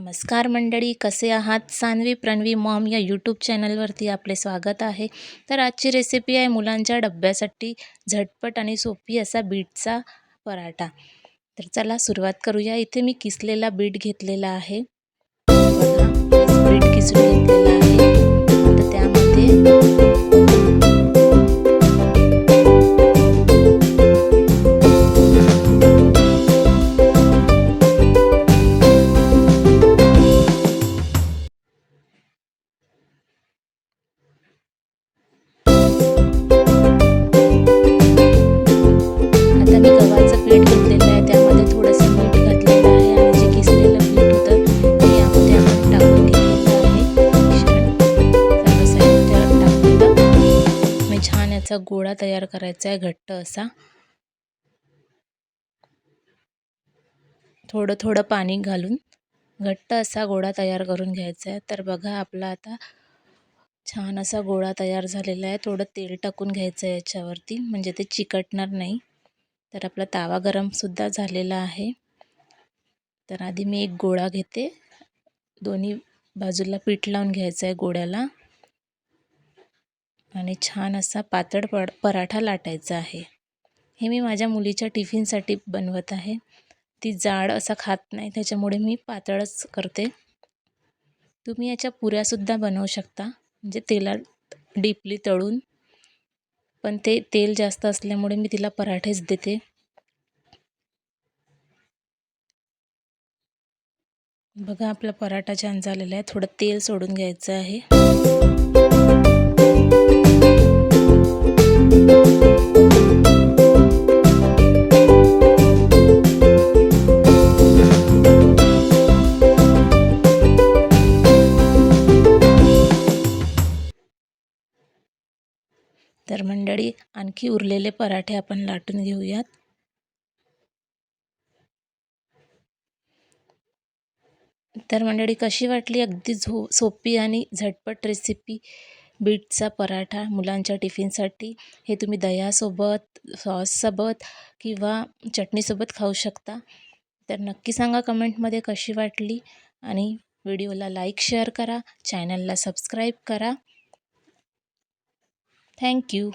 नमस्कार मंडळी कसे आहात? सान्वी प्रणवी मॉम या यूट्यूब चॅनलवरती आपले स्वागत आहे. तर आजची रेसिपी आहे मुलांच्या डब्यासाठी झटपट आणि सोपी असा बीटचा पराठा. तर चला सुरुवात करूया. इथे मी किसलेला बीट घेतलेला आहे. बीट किसून घेतलेला आहे. तर त्यामध्ये याचा गोळा तयार करायचा आहे घट्ट असा. थोडं थोडं पाणी घालून घट्ट असा गोळा तयार करून घ्यायचा आहे. तर बघा आपला आता छान असा गोळा तयार झालेला आहे. थोडं तेल टाकून घ्यायचं आहे याच्यावरती म्हणजे ते चिकटणार नाही. तर आपला तावा गरमसुद्धा झालेला आहे. तर आधी मी एक गोळा घेते. दोन्ही बाजूला पीठ लावून घ्यायचं आहे गोळ्याला. आणि छान असा पातळ पड पराठा लाटायचा आहे. हे मी माझ्या मुलीच्या टिफिनसाठी बनवत आहे. ती जाड असा खात नाही त्याच्यामुळे मी पातळच करते. तुम्ही याच्या पुऱ्यासुद्धा बनवू शकता म्हणजे तेलात डीपली तळून. पण ते तेल जास्त असल्यामुळे मी तिला पराठेच देते. बघा आपला पराठा छान झालेला आहे. थोडं तेल सोडून घ्यायचं आहे. तर मंडळी आणखी उरलेले पराठे आपण लाटून घेऊयात. तर मंडळी कशी वाटली अगदी झो सोपी आणि झटपट रेसिपी बीटचा पराठा मुलांच्या टिफिनसाठी? हे तुम्ही दह्यासोबत सॉससोबत किंवा चटणीसोबत खाऊ शकता. तर नक्की सांगा कमेंटमध्ये कशी वाटली आणि व्हिडिओला लाईक शेअर करा चॅनलला सबस्क्राईब करा. Thank you